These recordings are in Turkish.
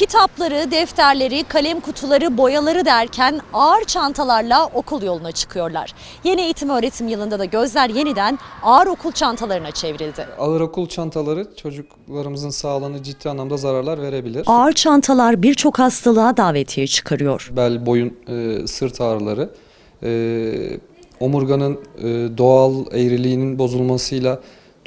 Kitapları, defterleri, kalem kutuları, boyaları derken ağır çantalarla okul yoluna çıkıyorlar. Yeni eğitim öğretim yılında da gözler yeniden ağır okul çantalarına çevrildi. Ağır okul çantaları çocuklarımızın sağlığına ciddi anlamda zararlar verebilir. Ağır çantalar birçok hastalığa davetiye çıkarıyor. Bel, boyun, e, sırt ağrıları, e, omurganın e, doğal eğriliğinin bozulmasıyla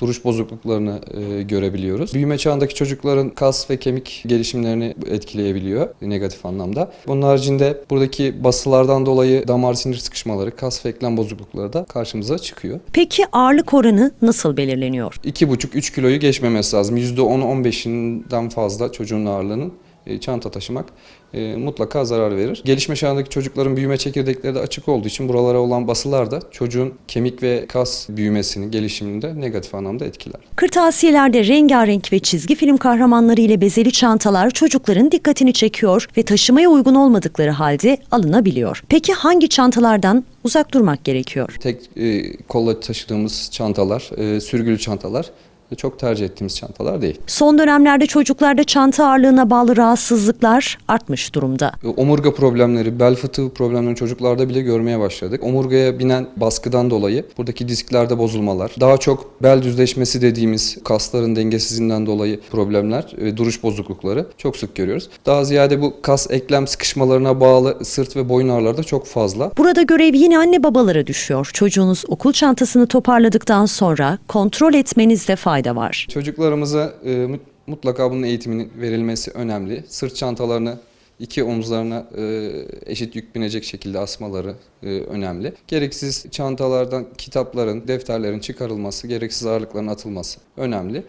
duruş bozukluklarını e, görebiliyoruz. Büyüme çağındaki çocukların kas ve kemik gelişimlerini etkileyebiliyor negatif anlamda. Bunun haricinde buradaki basılardan dolayı damar sinir sıkışmaları, kas ve eklem bozuklukları da karşımıza çıkıyor. Peki ağırlık oranı nasıl belirleniyor? 2,5-3 kiloyu geçmemesi lazım. %10-15'inden fazla çocuğun ağırlığının çanta taşımak e, mutlaka zarar verir. Gelişme çağındaki çocukların büyüme çekirdekleri de açık olduğu için buralara olan basılar da çocuğun kemik ve kas büyümesini, gelişimini de negatif anlamda etkiler. Kırtasiyelerde rengarenk ve çizgi film kahramanları ile bezeli çantalar çocukların dikkatini çekiyor ve taşımaya uygun olmadıkları halde alınabiliyor. Peki hangi çantalardan uzak durmak gerekiyor? Tek e, kolla taşıdığımız çantalar, e, sürgülü çantalar çok tercih ettiğimiz çantalar değil. Son dönemlerde çocuklarda çanta ağırlığına bağlı rahatsızlıklar artmış durumda. E, Omurga problemleri, bel fıtığı problemlerini çocuklarda bile görmeye başladık. Omurgaya binen baskıdan dolayı buradaki disklerde bozulmalar, daha çok bel düzleşmesi dediğimiz kasların dengesizliğinden dolayı problemler ve duruş bozuklukları çok sık görüyoruz. Daha ziyade bu kas eklem sıkışmalarına bağlı sırt ve boyun ağrıları da çok fazla. Burada görev yine anne babalara düşüyor. Çocuğunuz okul çantasını toparladıktan sonra kontrol etmenizde fayda var. Çocuklarımıza e, mut- mutlaka bunun eğitiminin verilmesi önemli. Sırt çantalarını iki omuzlarına e, eşit yük binecek şekilde asmaları e, önemli. Gereksiz çantalardan kitapların, defterlerin çıkarılması, gereksiz ağırlıkların atılması önemli.